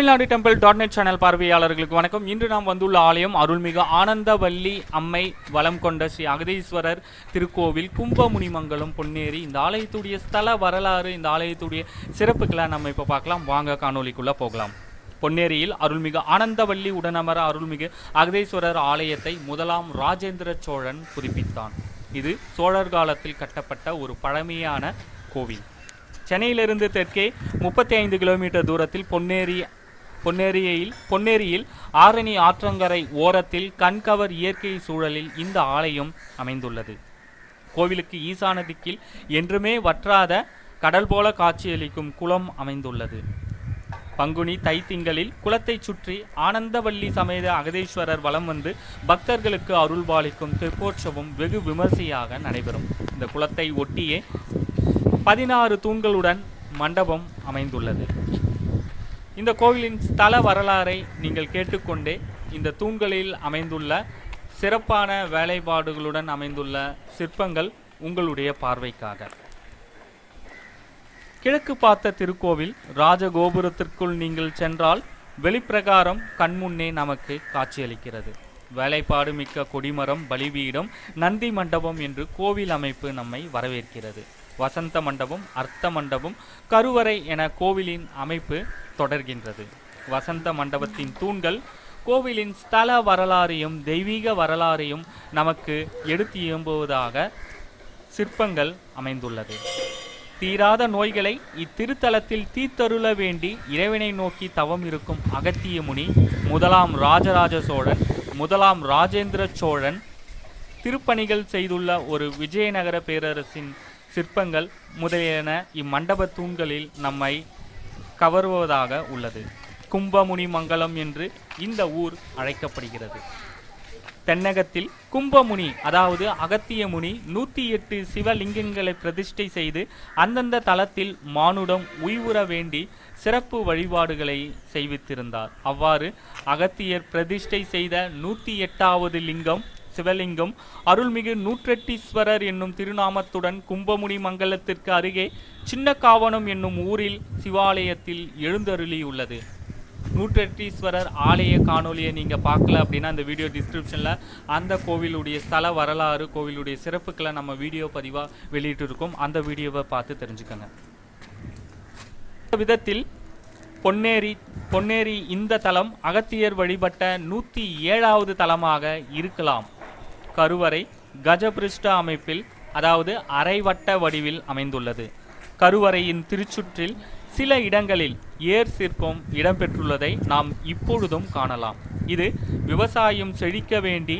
Tamil Nadu temple dot net channel பார்வையாளர்களுக்கு வணக்கம். இன்று நாம் வந்துள்ள ஆலயம் அருள்மிகு ஆனந்தவல்லி அம்மை வளம் கொண்ட ஸ்ரீ அகதீஸ்வரர் திருக்கோவில் கும்பமுனிமங்கலம் பொன்னேரி. இந்த ஆலயத்துடைய ஸ்தல வரலாறு இந்த ஆலயத்துடைய சிறப்புகளை நம்ம இப்போ பார்க்கலாம். வாங்க காணொலிக்குள்ளே போகலாம். பொன்னேரியில் அருள்மிகு ஆனந்தவல்லி உடனமர அருள்மிகு அகதீஸ்வரர் ஆலயத்தை முதலாம் ராஜேந்திர சோழன் புதுப்பித்தான். இது சோழர் காலத்தில் கட்டப்பட்ட ஒரு பழமையான கோவில். சென்னையிலிருந்து தெற்கே முப்பத்தி ஐந்து கிலோமீட்டர் தூரத்தில் பொன்னேரி பொன்னேரியில் பொன்னேரியில் ஆரணி ஆற்றங்கரை ஓரத்தில் கண்கவர் இயற்கை சூழலில் இந்த ஆலயம் அமைந்துள்ளது. கோவிலுக்கு ஈசான திக்கில் என்றுமே வற்றாத கடல் போல காட்சியளிக்கும் குளம் அமைந்துள்ளது. பங்குனி தைத்திங்களில் குளத்தை சுற்றி ஆனந்தவல்லி சமேத அகதேஸ்வரர் வலம் வந்து பக்தர்களுக்கு அருள்பாலிக்கும் தெப்போற்சவம் வெகு விமர்சையாக நடைபெறும். இந்த குளத்தை ஒட்டியே பதினாறு தூண்களுடன் மண்டபம் அமைந்துள்ளது. இந்த கோவிலின் ஸ்தல வரலாறை நீங்கள் கேட்டுக்கொண்டே இந்த தூண்களில் அமைந்துள்ள சிறப்பான வேலைப்பாடுகளுடன் அமைந்துள்ள சிற்பங்கள் உங்களுடைய பார்வைக்காக. கிழக்கு பார்த்த திருக்கோவில் ராஜகோபுரத்திற்குள் நீங்கள் சென்றால் வெளிப்பிரகாரம் கண்முன்னே நமக்கு காட்சியளிக்கிறது. வேலைப்பாடு மிக்க கொடிமரம் பலிபீடம் நந்தி மண்டபம் என்று கோவில் அமைப்பு நம்மை வரவேற்கிறது. வசந்த மண்டபம் அர்த்த மண்டபம் கருவறை என கோவிலின் அமைப்பு தொடர்கின்றது. வசந்த மண்டபத்தின் தூண்கள் கோவிலின் ஸ்தல வரலாறையும் தெய்வீக வரலாறையும் நமக்கு எடுத்து இயம்புவதாக சிற்பங்கள் அமைந்துள்ளது. தீராத நோய்களை இத்திருத்தலத்தில் தீத்தருள வேண்டி இறைவனை நோக்கி தவம் இருக்கும் அகத்திய முனி முதலாம் ராஜராஜ சோழன் முதலாம் ராஜேந்திர சோழன் திருப்பணிகள் செய்துள்ள ஒரு விஜயநகர பேரரசின் சிற்பங்கள் முதலியன இம்மண்டப தூண்களில் நம்மை கவருவதாக உள்ளது. கும்பமுனி மங்கலம் என்று இந்த ஊர் அழைக்கப்படுகிறது. தென்னகத்தில் கும்பமுனி அதாவது அகத்திய முனி நூற்றி எட்டு சிவலிங்கங்களை பிரதிஷ்டை செய்து அந்தந்த தலத்தில் மானுடம் உய்வுற வேண்டி சிறப்பு வழிபாடுகளை செய்வித்திருந்தார். அவ்வாறு அகத்தியர் பிரதிஷ்டை செய்த நூற்றி எட்டாவது லிங்கம் சிவலிங்கம் அருள்மிகு நூற்றெட்டீஸ்வரர் என்னும் திருநாமத்துடன் கும்பமுனி மங்கலத்திற்கு அருகே சின்ன காவனம் என்னும் ஊரில் சிவாலயத்தில் எழுந்தருளியுள்ளது. நூற்றெட்டீஸ்வரர் ஆலய காணொலியை நீங்கள் பார்க்கல அப்படின்னா அந்த வீடியோ டிஸ்கிரிப்ஷனில் அந்த கோவிலுடைய ஸ்தல வரலாறு கோவிலுடைய சிறப்புக்களை நம்ம வீடியோ பதிவாக வெளியிட்டிருக்கோம். அந்த வீடியோவை பார்த்து தெரிஞ்சுக்கோங்க. இந்த விதத்தில் பொன்னேரி பொன்னேரி இந்த தலம் அகத்தியர் வழிபட்ட நூற்றி ஏழாவது தலமாக இருக்கலாம். கருவறை கஜபிருஷ்ட அமைப்பில் அதாவது அரைவட்ட வடிவில் அமைந்துள்ளது. கருவறையின் திருச்சுற்றில் சில இடங்களில் ஏர் சிற்பம் இடம்பெற்றுள்ளதை நாம் இப்பொழுதும் காணலாம். இது விவசாயம் செழிக்க வேண்டி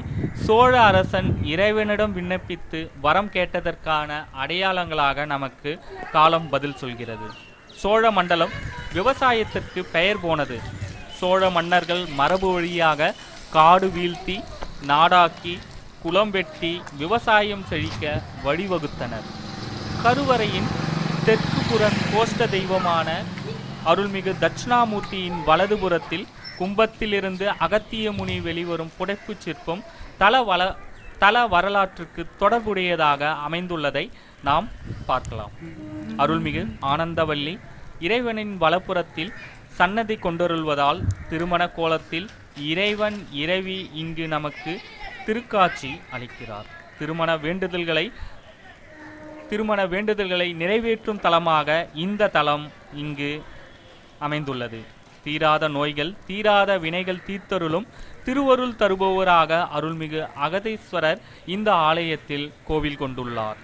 சோழ அரசன் இறைவனிடம் விண்ணப்பித்து வரம் கேட்டதற்கான அடையாளங்களாக நமக்கு காலம் பதில் சொல்கிறது. சோழ மண்டலம் விவசாயத்திற்கு பெயர் போனது. சோழ மன்னர்கள் மரபு வழியாக காடு வீழ்த்தி நாடாக்கி குளம் வெட்டி விவசாயம் செழிக்க வழிவகுத்தனர். கருவறையின் தெற்கு புறன் கோஷ்ட தெய்வமான அருள்மிகு தட்சிணாமூர்த்தியின் வலதுபுறத்தில் கும்பத்திலிருந்து அகத்திய முனி வெளிவரும் புடைப்புச் சிற்பம் தல வள தல வரலாற்றுக்கு தொடர்புடையதாக அமைந்துள்ளதை நாம் பார்க்கலாம். அருள்மிகு ஆனந்தவல்லி இறைவனின் வலப்புறத்தில் சன்னதி கொண்டருள்வதால் திருமண கோலத்தில் இறைவன் இறைவி இங்கு நமக்கு திருக்காட்சி அளிக்கிறார். திருமண வேண்டுதல்களை திருமண வேண்டுதல்களை நிறைவேற்றும் தலமாக இந்த தலம் இங்கு அமைந்துள்ளது. தீராத நோய்கள் தீராத வினைகள் தீர்த்தருளும் திருவருள் தருபவராக அருள்மிகு அகதீஸ்வரர் இந்த ஆலயத்தில் கோவில் கொண்டுள்ளார்.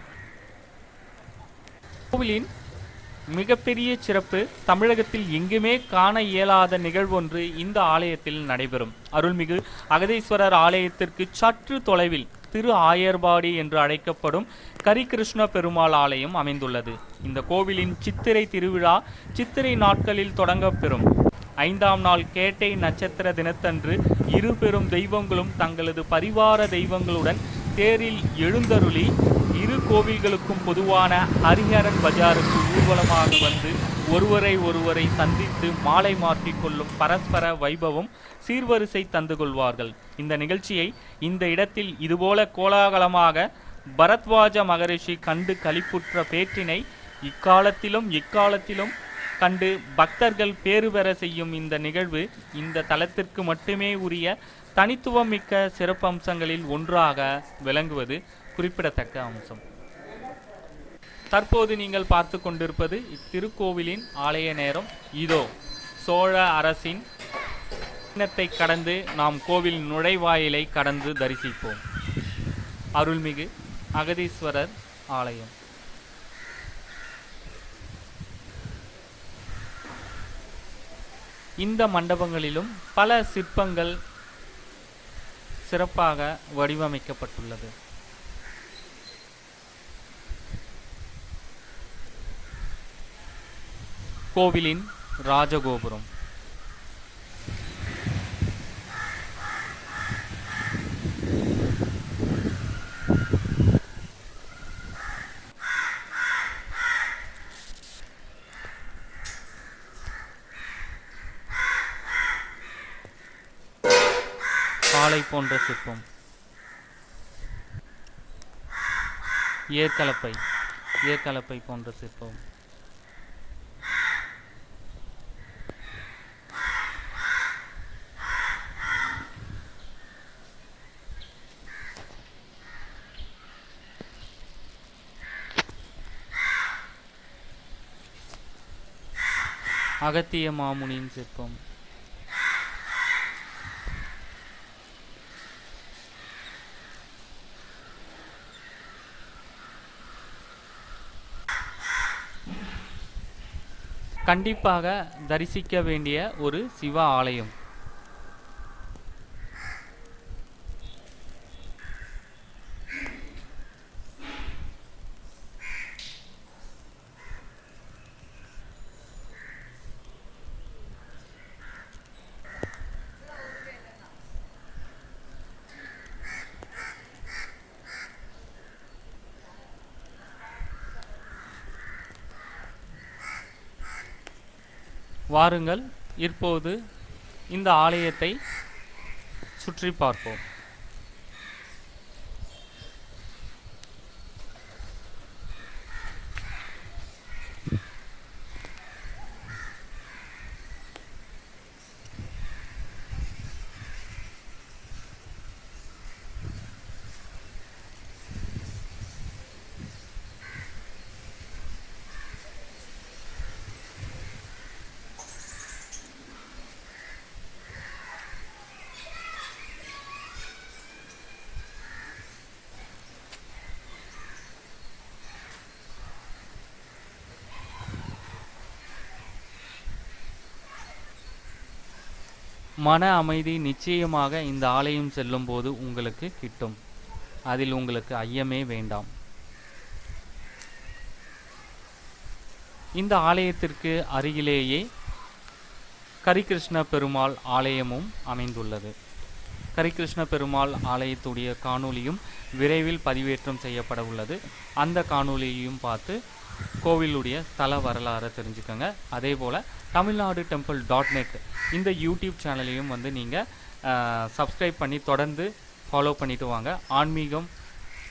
கோவிலின் மிகப்பெரிய சிறப்பு தமிழகத்தில் எங்குமே காண இயலாத நிகழ்வொன்று இந்த ஆலயத்தில் நடைபெறும். அருள்மிகு அகதீஸ்வரர் ஆலயத்திற்கு சற்று தொலைவில் திரு ஆயர்பாடி என்று அழைக்கப்படும் கரிகிருஷ்ண பெருமாள் ஆலயம் அமைந்துள்ளது. இந்த கோவிலின் சித்திரை திருவிழா சித்திரை நாட்களில் தொடங்கப்பெறும். ஐந்தாம் நாள் கேட்டை நட்சத்திர தினத்தன்று இரு பெரும் தெய்வங்களும் தங்களது பரிவார தெய்வங்களுடன் தேரில் எழுந்தருளி கோவில்களுக்கும் பொதுவான ஹரிஹரன் பஜாருக்கு ஊர்வலமாக வந்து ஒருவரை ஒருவரை சந்தித்து மாலை மாற்றிக் கொள்ளும் பரஸ்பர வைபவம் சீர்வரிசை தந்து கொள்வார்கள். இந்த நிகழ்ச்சியை இந்த இடத்தில் இதுபோல கோலாகலமாக பரத்வாஜ மகரிஷி கண்டு களிப்புற்ற பேற்றினை இக்காலத்திலும் எக்காலத்திலும் கண்டு பக்தர்கள் பேறு பெற செய்யும் இந்த நிகழ்வு இந்த தலத்திற்கு மட்டுமே உரிய தனித்துவமிக்க சிறப்பம்சங்களில் ஒன்றாக விளங்குவது குறிப்பிடத்தக்க அம்சம். தற்போது நீங்கள் பார்த்து கொண்டிருப்பது இத்திருக்கோவிலின் ஆலய நேரம். இதோ சோழ அரசின் சின்னத்தை கடந்து நாம் கோவில் நுழைவாயிலை கடந்து தரிசிப்போம். அருள்மிகு அகதீஸ்வரர் ஆலயம். இந்த மண்டபங்களிலும் பல சிற்பங்கள் சிறப்பாக வடிவமைக்கப்பட்டுள்ளது. கோவிலின் ராஜகோபுரம். காளை போன்ற சிற்பம். ஏற்கலப்பை ஏற்கலப்பை போன்ற சிற்பம். அகத்திய மாமுனியின் சிற்பம். கண்டிப்பாக தரிசிக்க வேண்டிய ஒரு சிவ ஆலயம். வாருங்கள். இப்போது இந்த ஆலயத்தை சுற்றி பார்ப்போம். மன அமைதி நிச்சயமாக இந்த ஆலயம் செல்லும்போது உங்களுக்கு கிட்டும். அதில் உங்களுக்கு ஐயமே வேண்டாம். இந்த ஆலயத்திற்கு அருகிலேயே கரிகிருஷ்ண பெருமாள் ஆலயமும் அமைந்துள்ளது. கரிகிருஷ்ண பெருமாள் ஆலயத்துடைய காணொளியும் விரைவில் பதிவேற்றம் செய்யப்பட உள்ளது அந்த காணொளியையும் பார்த்து கோவிலுடைய தல வரலாறை தெரிஞ்சுக்கோங்க. அதே போல் தமிழ்நாடு டெம்பிள் டாட் நெட் இந்த யூடியூப் சேனலையும் வந்து நீங்கள் சப்ஸ்கிரைப் பண்ணி தொடர்ந்து ஃபாலோ பண்ணிட்டு வாங்க. ஆன்மீகம்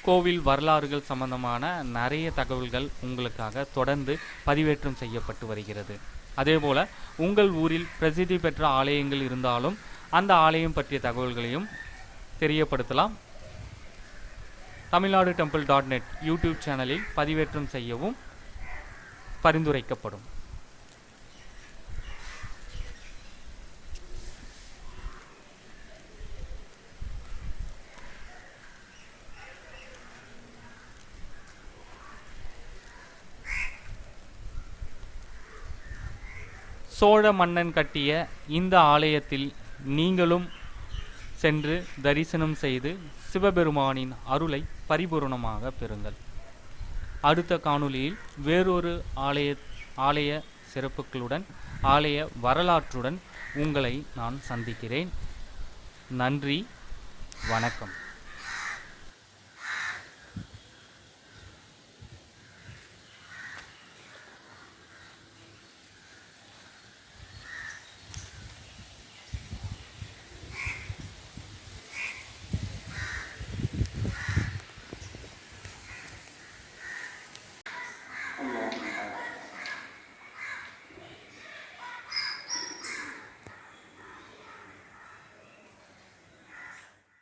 கோவில் வரலாறுகள் சம்பந்தமான நிறைய தகவல்கள் உங்களுக்காக தொடர்ந்து பதிவேற்றம் செய்யப்பட்டு வருகிறது. அதேபோல் உங்கள் ஊரில் பிரசித்தி பெற்ற ஆலயங்கள் இருந்தாலும் அந்த ஆலயம் பற்றிய தகவல்களையும் தெரியப்படுத்தலாம். Tamil Nadu temple dot net YouTube சேனலில் பதிவேற்றம் செய்யவும் பரிந்துரைக்கப்படும். சோழ மன்னன் கட்டிய இந்த ஆலயத்தில் நீங்களும் சென்று தரிசனம் செய்து சிவபெருமானின் அருளை பரிபூரணமாக பெறுங்கள். அடுத்த காணொளியில் வேறொரு ஆலய ஆலய சிறப்புகளுடன் ஆலய வரலாற்றுடன் உங்களை நான் சந்திக்கிறேன். நன்றி வணக்கம்.